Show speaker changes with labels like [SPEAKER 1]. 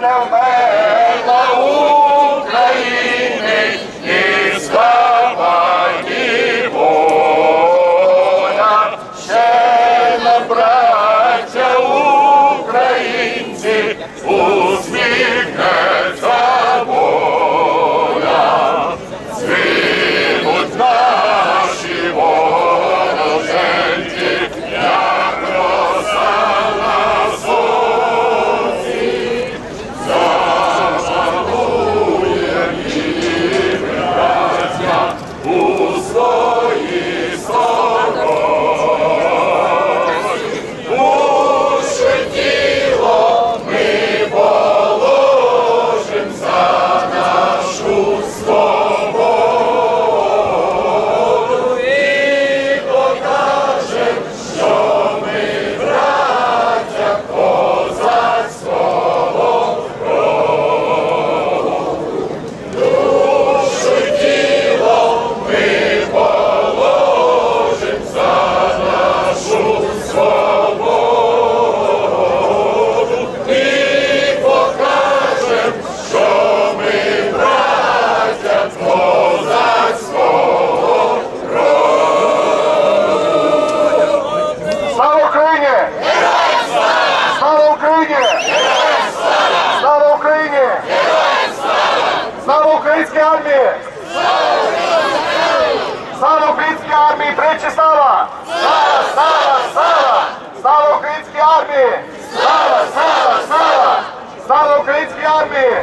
[SPEAKER 1] не вмерла України, і ще не браття українці. Слава Україні! Слава Україні! Слава українській армії! Слава українській армії! Тричі слава! Слава! Слава! Слава! Слава українській армії! Слава! Слава! Слава! Слава українській армії!